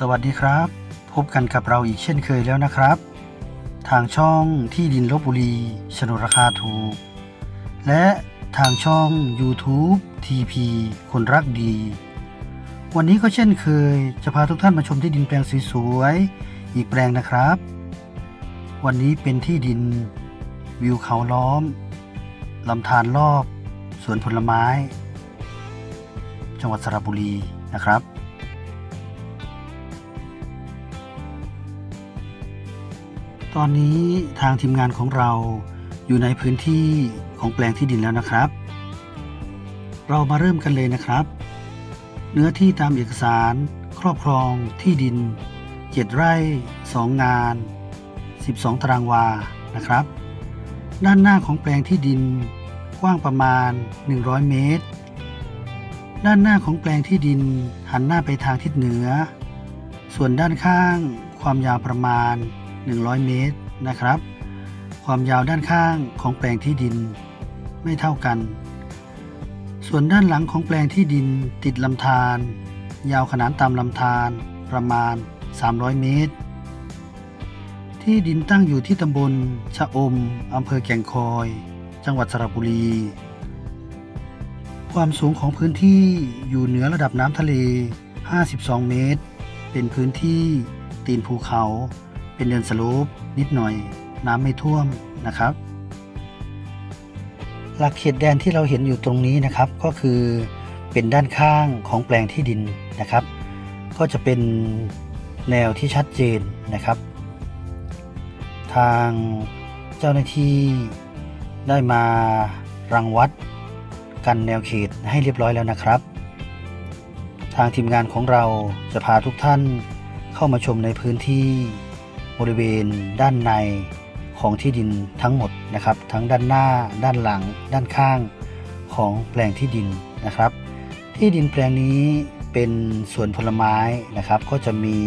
สวัสดีครับ พบกันกับเราอีกเช่นเคยแล้วนะครับ ทางช่องที่ดินลบบุรีโฉนดราคาถูก และทางช่อง YouTube TP คนรักดี วันนี้ก็เช่นเคย จะพาทุกท่านมาชมที่ดินแปลงสวยๆอีกแปลงนะครับ วันนี้เป็นที่ดิน วิวเขาล้อมลำธารรอบสวนผลไม้ จังหวัดสระบุรีนะครับ ตอนนี้ทางทีมงานของเราอยู่ในพื้นที่ของแปลงที่ดินแล้วนะครับ เรามาเริ่มกันเลยนะครับ เนื้อที่ตามเอกสารครอบครองที่ดิน 7 ไร่ 2 งาน 12 ตารางวานะครับ ด้านหน้าของแปลงที่ดินกว้างประมาณ 100 เมตร ด้านหน้าของแปลงที่ดินหันหน้าไปทางทิศเหนือ ส่วนด้านข้างความยาวประมาณ 100 เมตรนะครับ ความยาวด้านข้างของแปลงที่ดินไม่เท่ากัน ส่วนด้านหลังของแปลงที่ดินติดลำธารยาวขนานตามลำธารประมาณ 300 เมตร ที่ดินตั้งอยู่ที่ตำบลชะอมอำเภอแก่งคอย จังหวัดสระบุรี ความสูงของพื้นที่อยู่เหนือระดับน้ำทะเล 52 เมตร เป็นพื้นที่ตีนภูเขา เป็นเดินสโลปนิดหน่อย น้ำไม่ท่วมนะครับ หลักเขตแดนที่เราเห็นอยู่ตรงนี้นะครับก็คือเป็นด้านข้างของแปลงที่ดินนะครับ ก็จะเป็นแนวที่ชัดเจนนะครับ ทางเจ้าหน้าที่ได้มารังวัดกันแนวเขตให้เรียบร้อยแล้วนะครับ ทางทีมงานของเราจะพาทุกท่านเข้ามาชมในพื้นที่ บริเวณด้านในของที่ดินทั้งหมดนะครับ ทั้งด้านหน้า ด้านหลัง ด้านข้างของแปลงที่ดินนะครับ ที่ดินแปลงนี้เป็นสวนผลไม้นะครับ ก็จะมี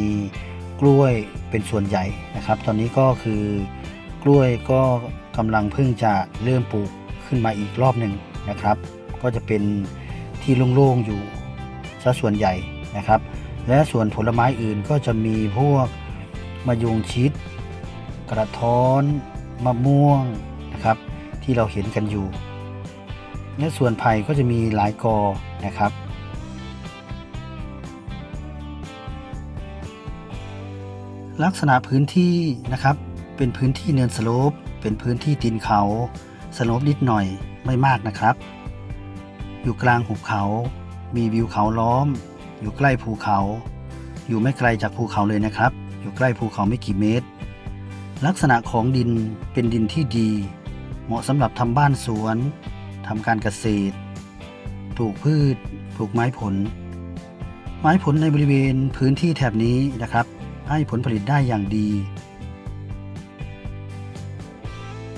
กล้วยเป็นส่วนใหญ่นะครับ ตอนนี้ก็คือกล้วยก็กำลังเพิ่งจะเริ่มปลูกขึ้นมาอีกรอบหนึ่งนะครับ ก็จะเป็นที่โล่งๆอยู่ซะส่วนใหญ่นะครับ และส่วนผลไม้อื่นก็จะมีพวก มะยงชิด กระท้อนมะม่วงนะครับ ที่เราเห็นกันอยู่และส่วนไผ่ก็จะมีหลายกอนะครับลักษณะพื้นที่นะครับ เป็นพื้นที่เนินสโลป เป็นพื้นที่ตีนเขาสโลปนิดหน่อยไม่มากนะครับ อยู่กลางหุบเขา มีวิวเขาล้อม อยู่ใกล้ภูเขา อยู่ไม่ไกลจากภูเขาเลยนะครับ อยู่ใกล้ภูเขาไม่กี่เมตร ลักษณะของดินเป็นดินที่ดี เหมาะสำหรับทำบ้านสวนทำการเกษตร ปลูกพืช ปลูกไม้ผล ไม้ผลในบริเวณพื้นที่แถบนี้นะครับ ให้ผลผลิตได้อย่างดี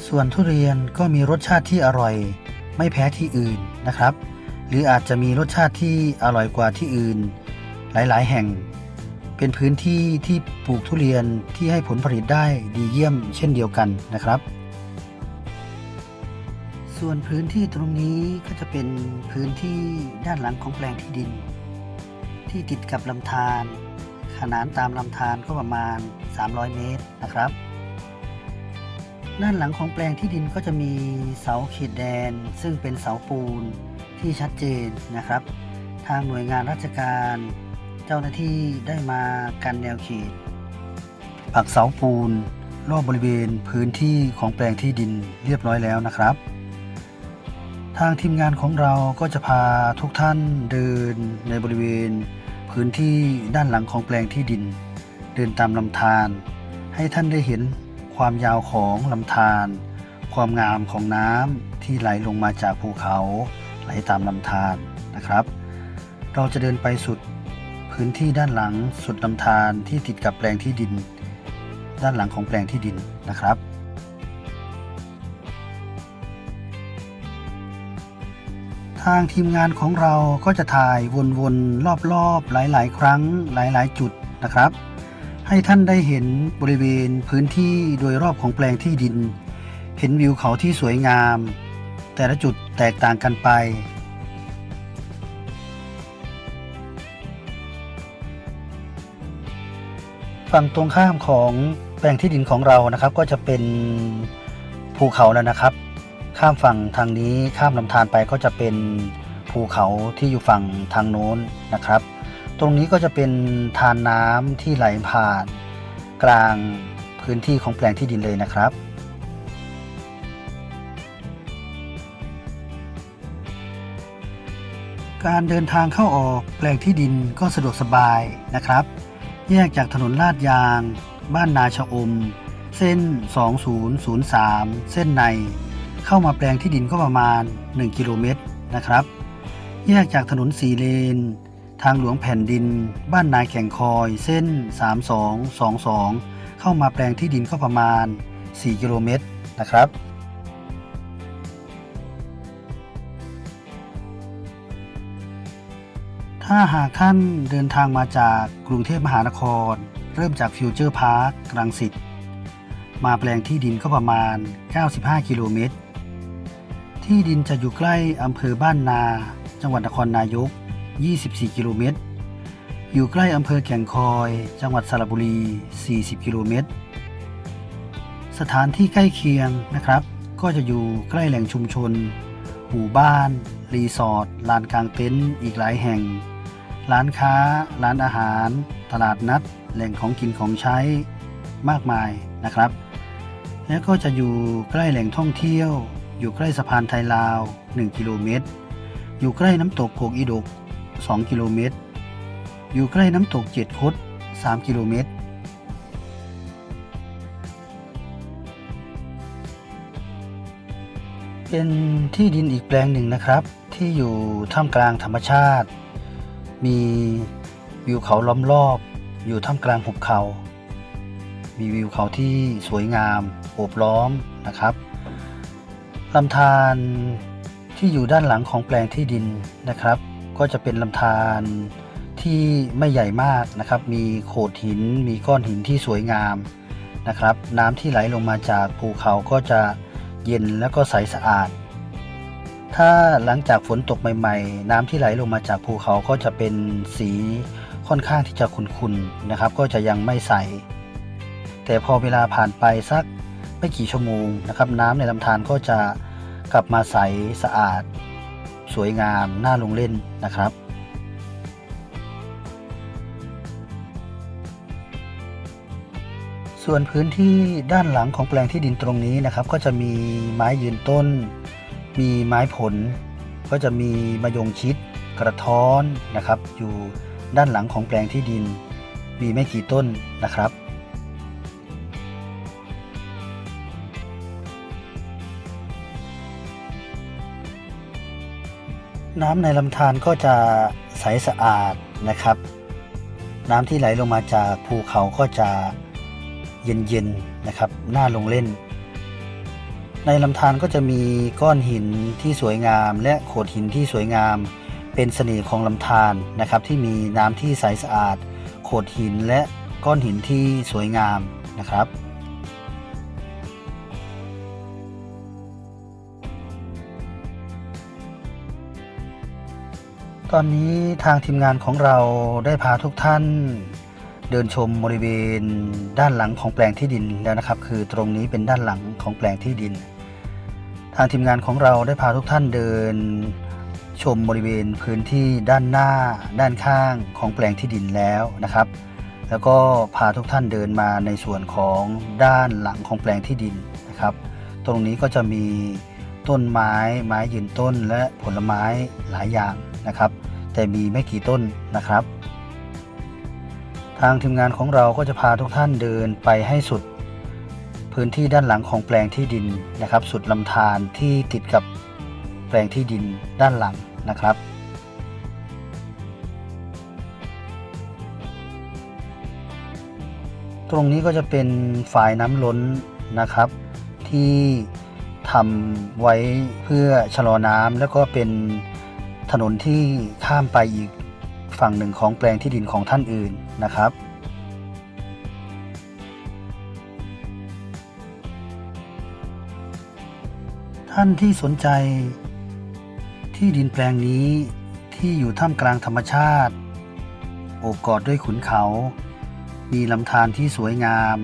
ส่วนทุเรียนก็มีรสชาติที่อร่อย ไม่แพ้ที่อื่นนะครับ หรืออาจจะมีรสชาติที่อร่อยกว่าที่อื่น หลาย ๆ แห่ง เป็นพื้นที่ที่ปลูกทุเรียนที่ให้ผลผลิตได้ดีเยี่ยมเช่นเดียวกันนะครับ ส่วนพื้นที่ตรงนี้ก็จะเป็นพื้นที่ด้านหลังของแปลงที่ดิน ที่ติดกับลำธารขนานตามลำธารก็ประมาณ 300 เมตรนะครับ ด้านหลังของแปลงที่ดินก็จะมีเสาขีดแดน ซึ่งเป็นเสาปูนที่ชัดเจนนะครับ ทางหน่วยงานราชการ เจ้าหน้าที่ได้มากันแนวเขตปักเสาปูน รอบบริเวณพื้นที่ของแปลงที่ดินเรียบร้อยแล้วนะครับ ทางทีมงานของเราก็จะพาทุกท่านเดินในบริเวณ พื้นที่ด้านหลังของแปลงที่ดิน เดินตามลำธารให้ท่านได้เห็นความยาวของลำธารความงามของน้ำที่ไหลลงมาจากภูเขาไหลตามลำธารนะครับ เราจะเดินไปสุด พื้นที่ด้านหลังสุดลำธารที่ติดกับแปลงที่ดิน ด้านหลังของแปลงที่ดินนะครับ ทางทีมงานของเราก็จะถ่ายวนๆรอบๆ หลายๆ ครั้งหลายๆ จุดนะครับ ให้ท่านได้เห็นบริเวณพื้นที่โดยรอบของแปลงที่ดิน เห็นวิวเขาที่สวยงาม แต่ละจุดแตกต่างกันไป ฝั่งตรงข้ามของแปลงที่ดินของเรานะครับ ก็จะเป็นภูเขาแล้วนะครับ ข้ามฝั่งทางนี้ข้ามลำธารไปก็จะเป็นภูเขาที่อยู่ฝั่งทางโน้นนะครับ ตรงนี้ก็จะเป็นทานน้ำที่ไหลผ่าน กลางพื้นที่ของแปลงที่ดินเลยนะครับการเดินทางเข้าออกแปลงที่ดินก็สะดวกสบายนะครับ แยกจากถนนลาดยาง บ้านนาชะอม เส้น 2003 เส้นใน เข้ามาแปลงที่ดินก็ประมาณ 1 กิโลเมตรนะครับ แยกจากถนนสีเลน ทางหลวงแผ่นดิน บ้านนาแข่งคอย เส้น 3222 เข้ามาแปลงที่ดินก็ประมาณ 4 กิโลเมตรนะครับ ถ้าหากท่านเดินทางมาจากกรุงเทพมหานคร เริ่มจากฟิวเจอร์พาร์ครังสิตมาแปลงที่ดินก็ประมาณ 95 กิโลเมตร ที่ดินจะอยู่ใกล้อำเภอบ้านนา จังหวัดนครนายก 24 กิโลเมตร อยู่ใกล้อำเภอแก่งคอย จังหวัดสระบุรี 40 กิโลเมตร สถานที่ใกล้เคียงนะครับ ก็จะอยู่ใกล้แหล่งชุมชน หมู่บ้าน รีสอร์ท ลานกลางเต็นท์ อีกหลายแห่ง ร้านค้า ร้านอาหาร ตลาดนัด แหล่งของกินของใช้มากมายนะครับ และก็จะอยู่ใกล้แหล่งท่องเที่ยว อยู่ใกล้สะพานไทยลาว 1 กิโลเมตร อยู่ใกล้น้ำตกโกกอีดก 2 กิโลเมตร อยู่ใกล้น้ำตกเจ็ดคด3 กิโลเมตรเป็นที่ดินอีกแปลงหนึ่งนะครับ ที่อยู่ท่ามกลางธรรมชาติ มีวิวเขาล้อมรอบ อยู่ท่ามกลางหุบเขา มีวิวเขาที่สวยงามโอบล้อมนะครับลำธารที่อยู่ด้านหลังของแปลงที่ดินนะครับ ก็จะเป็นลำธารที่ไม่ใหญ่มากนะครับ มีโขดหิน มีก้อนหินที่สวยงามนะครับ น้ำที่ไหลลงมาจากภูเขาก็จะเย็นแล้วก็ใสสะอาด ถ้าหลังจากฝนตกใหม่ ๆ น้ำที่ไหลลงมาจากภูเขาก็จะเป็นสีค่อนข้างที่จะขุ่นๆนะครับ ก็จะยังไม่ใส แต่พอเวลาผ่านไปสักไม่กี่ชั่วโมงนะครับ น้ำในลำธารก็จะกลับมาใสสะอาด สวยงามน่าลงเล่นนะครับส่วนพื้นที่ด้านหลังของแปลงที่ดินตรงนี้นะครับ ก็จะมีไม้ยืนต้น มีไม้ผลก็จะมีมะยงชิดกระท้อนนะครับ อยู่ด้านหลังของแปลงที่ดิน มีไม่กี่ต้นนะครับ น้ำในลำธารก็จะใสสะอาดนะครับ น้ำที่ไหลลงมาจากภูเขาก็จะเย็นๆนะครับน่าลงเล่น ในลำธารก็จะมีก้อนหินที่สวยงาม และโขดหินที่สวยงาม เป็นเสน่ห์ของลำธารนะครับที่มีน้ำที่ใสสะอาด โขดหินและก้อนหินที่สวยงามนะครับตอนนี้ทางทีมงานของเราได้พาทุกท่าน เดินชมบริเวณด้านหลังของแปลงที่ดินแล้วนะครับ คือตรงนี้เป็นด้านหลังของแปลงที่ดิน ทางทีมงานของเราได้พาทุกท่านเดิน ชมบริเวณพื้นที่ด้านหน้า ด้านข้างของแปลงที่ดินแล้วนะครับ แล้วก็พาทุกท่านเดินมาในส่วนของด้านหลังของแปลงที่ดินนะครับ ตรงนี้ก็จะมีต้นไม้ไม้ยืนต้นและผลไม้หลายอย่างนะครับ แต่มีไม่กี่ต้นนะครับ ทางทีมงานของเราก็จะพาทุกท่านเดินไปให้สุด พื้นที่ด้านหลังของแปลงที่ดินนะครับ สุดลำธารที่ติดกับแปลงที่ดินด้านหลังนะครับ ตรงนี้ก็จะเป็นฝายน้ำล้นนะครับ ที่ทำไว้เพื่อชะลอน้ำแล้วก็เป็นถนนที่ข้ามไปอีกฝั่งหนึ่งของแปลงที่ดินของท่านอื่นนะครับ ท่านที่สนใจ ที่ดินแปลงนี้ที่อยู่ท่ามกลางธรรมชาติ โอบกอดด้วยขุนเขา มีลำธารที่สวยงาม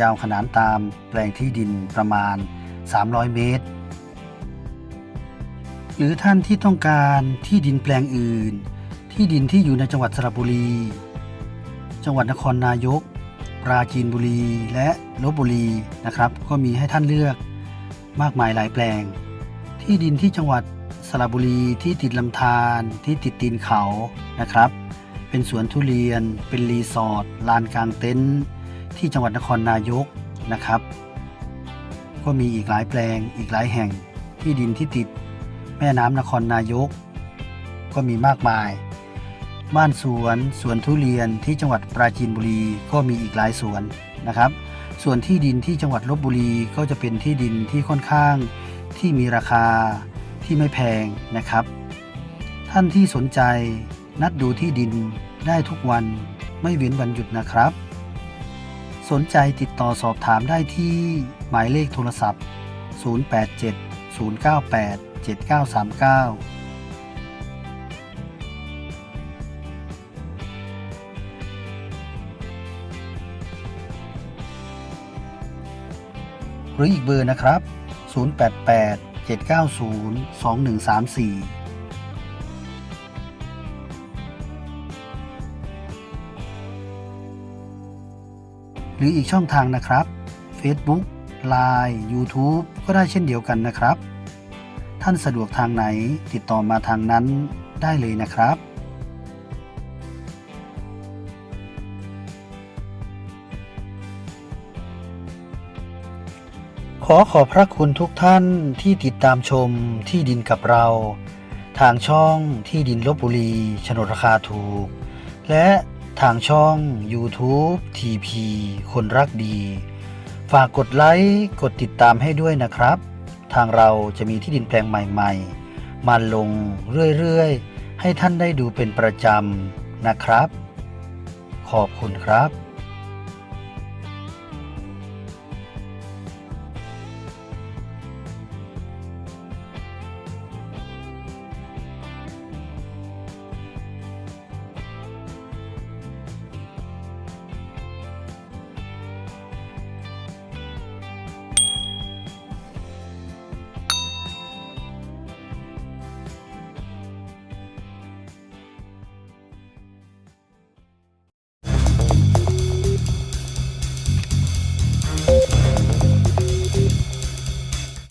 ยาวขนานตามแปลงที่ดินประมาณ 300 เมตร หรือท่านที่ต้องการที่ดินแปลงอื่น ที่ดินที่อยู่ในจังหวัดสระบุรี จังหวัดนครนายก ปราจีนบุรีและลบบุรีนะครับ ก็มีให้ท่านเลือก มากมายหลายแปลง ที่ดินที่จังหวัดสระบุรีที่ติดลำธารที่ติดตีนเขานะครับ เป็นสวนทุเรียน เป็นรีสอร์ทลานกลางเต็นท์ที่จังหวัดนครนายกนะครับ ก็มีอีกหลายแปลงอีกหลายแห่งที่ดินที่ติดแม่น้ำนครนายก ก็มีมากมาย บ้านสวนสวนทุเรียนที่จังหวัดปราจีนบุรีก็มีอีกหลายสวนนะครับ ส่วนที่ดินที่จังหวัดลบบุรีก็จะเป็นที่ดินที่ค่อนข้างที่มีราคาที่ไม่แพงนะครับ ท่านที่สนใจนัดดูที่ดินได้ทุกวันไม่เว้นวันหยุดนะครับ สนใจติดต่อสอบถามได้ที่หมายเลขโทรศัพท์ 087 098 7939 หรืออีกเบอร์นะครับ 088 790 2134หรืออีกช่องทางนะครับ Facebook Line YouTube ก็ได้เช่นเดียวกันนะครับ ท่านสะดวกทางไหนติดต่อมาทางนั้นได้เลยนะครับ ขอขอบพระคุณทุกท่านที่ติดตามชมที่ดินกับเรา ทางช่องที่ดินลบบุรีโฉนดราคาถูก และทางช่อง YouTube TP คนรักดี ฝากกดไลค์ กดติดตามให้ด้วยนะครับ ทางเราจะมีที่ดินแปลงใหม่ๆ มาลงเรื่อยๆ ให้ท่านได้ดูเป็นประจำนะครับ ขอบคุณครับ